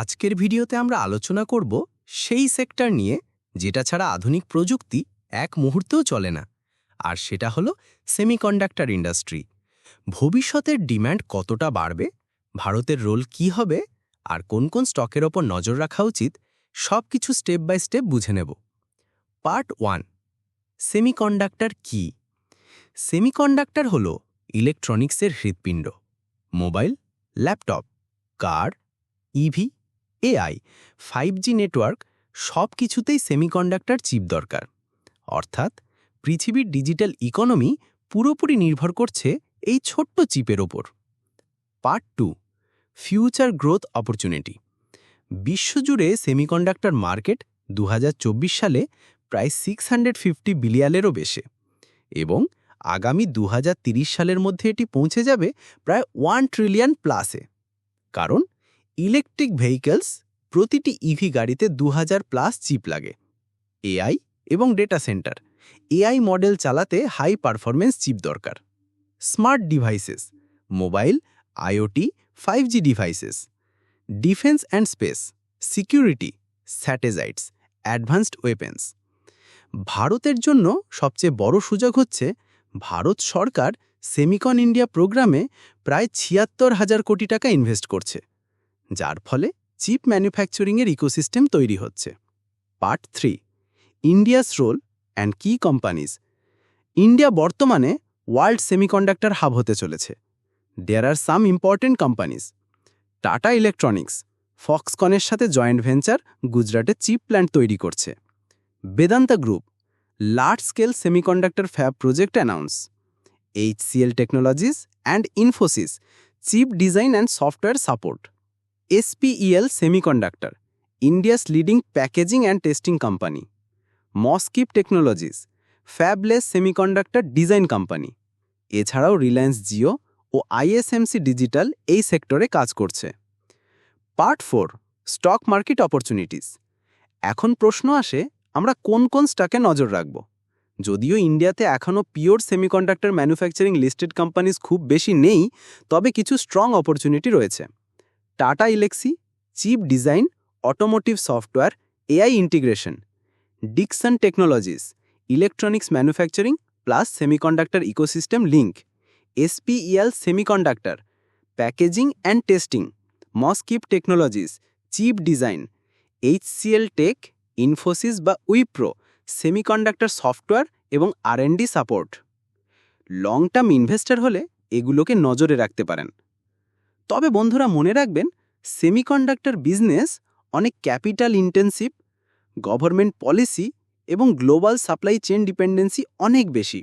আজকের ভিডিওতে আমরা আলোচনা করব সেই সেক্টর নিয়ে, যেটা ছাড়া আধুনিক প্রযুক্তি এক মুহূর্তেও চলে না। আর সেটা হলো সেমিকন্ডাক্টর ইন্ডাস্ট্রি। ভবিষ্যতের ডিম্যান্ড কতটা বাড়বে, ভারতের রোল কি হবে, আর কোন কোন স্টকের ওপর নজর রাখা উচিত সব কিছু স্টেপ বাই স্টেপ বুঝে নেব। পার্ট ওয়ান, সেমিকন্ডাক্টর কি? সেমিকন্ডাক্টর হল ইলেকট্রনিক্সের হৃৎপিণ্ড, mobile, laptop, car, EV AI five G network সব কিছুতেই সেমিকন্ডাক্টর চিপ দরকার। অর্থাৎ পৃথিবীর ডিজিটাল ইকোনমি পুরোপুরি নির্ভর করছে এই ছোট্ট চিপের ওপর। Part two future growth opportunity বিশ্বজুড়ে সেমিকন্ডাক্টর মার্কেট দু হাজার চব্বিশ সালে প্রায় সিক্স বিলিয়নেরও বেশি এবং আগামী দু সালের মধ্যে এটি পৌঁছে যাবে প্রায় ওয়ান ট্রিলিয়ন প্লাসে কারণ ইলেকট্রিক ভেহিকলস প্রতিটি ইভি গাড়িতে দু হাজার প্লাস চিপ লাগে। এআই এবং ডেটা সেন্টার। এআই মডেল চালাতে হাই পারফরমেন্স চিপ দরকার। Smart devices, mobile IoT five G devices. Defence and space, security, satellites, advanced weapons. ভারতের জন্য সবচেয়ে বড় সুযোগ হচ্ছে ভারত সরকার সেমিকন ইন্ডিয়া প্রোগ্রামে প্রায় ছিয়াত্তর হাজার কোটি টাকা ইনভেস্ট করছে। যার ফলে চিপ ম্যানুফ্যাকচারিংয়ের ইকোসিস্টেম তৈরি হচ্ছে। Part three, India's role and key companies India বর্তমানে ওয়ার্ল্ড সেমিকন্ডাক্টর হাব হতে চলেছে। There are some important companies Tata electronics ফক্সকনের সাথে জয়েন্ট ভেঞ্চার গুজরাটে চিপ প্ল্যান্ট তৈরি করছে। Vedanta group large scale semiconductor fab project announce H HCL technologies and Infosys chip design and software support SPEL Semiconductor, India's leading packaging and testing company. Moskip Technologies, Fabless Semiconductor Design Company. এছাড়াও রিলায়েন্স জিও ও ISMC digital এই সেক্টরে কাজ করছে part four stock market opportunities এখন প্রশ্ন আসে আমরা কোন কোন স্টকে নজর রাখব যদিও ইন্ডিয়াতে এখনও pure semiconductor manufacturing listed companies খুব বেশি নেই তবে কিছু স্ট্রং অপরচুনিটি রয়েছে Tata Elxsi chip design automotive software AI integration Dixon technologies electronics manufacturing plus semiconductor ecosystem link SPEL semiconductor packaging and testing MosChip technologies chip design HCL tech Infosys বা Wipro semiconductor software এবং RND support long term investor হলে এগুলোকে নজরে রাখতে পারেন। তবে বন্ধুরা মনে রাখবেন সেমিকন্ডাক্টর বিজনেস অনেক ক্যাপিটাল ইন্টেন্সিভ গভর্নমেন্ট পলিসি এবং গ্লোবাল সাপ্লাই চেন ডিপেন্ডেন্সি অনেক বেশি।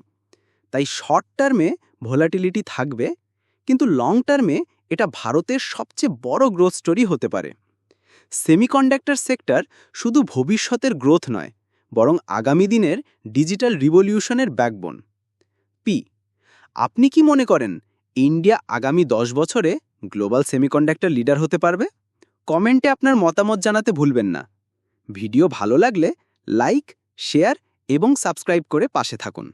তাই শর্ট টার্মে ভোলাটিলিটি থাকবে, কিন্তু লং টার্মে এটা ভারতের সবচেয়ে বড় গ্রোথ স্টোরি হতে পারে। সেমিকন্ডাক্টর সেক্টর শুধু ভবিষ্যতের গ্রোথ নয়, বরং আগামী দিনের ডিজিটাল রিভলিউশনের ব্যাকবোন পি আপনি কি মনে করেন ইন্ডিয়া আগামী দশ বছরে গ্লোবাল সেমিকন্ডাক্টর লিডার হতে পারবে? কমেন্টে আপনার মতামত জানাতে ভুলবেন না। ভিডিও ভালো লাগলে লাইক, শেয়ার এবং সাবস্ক্রাইব করে পাশে থাকুন।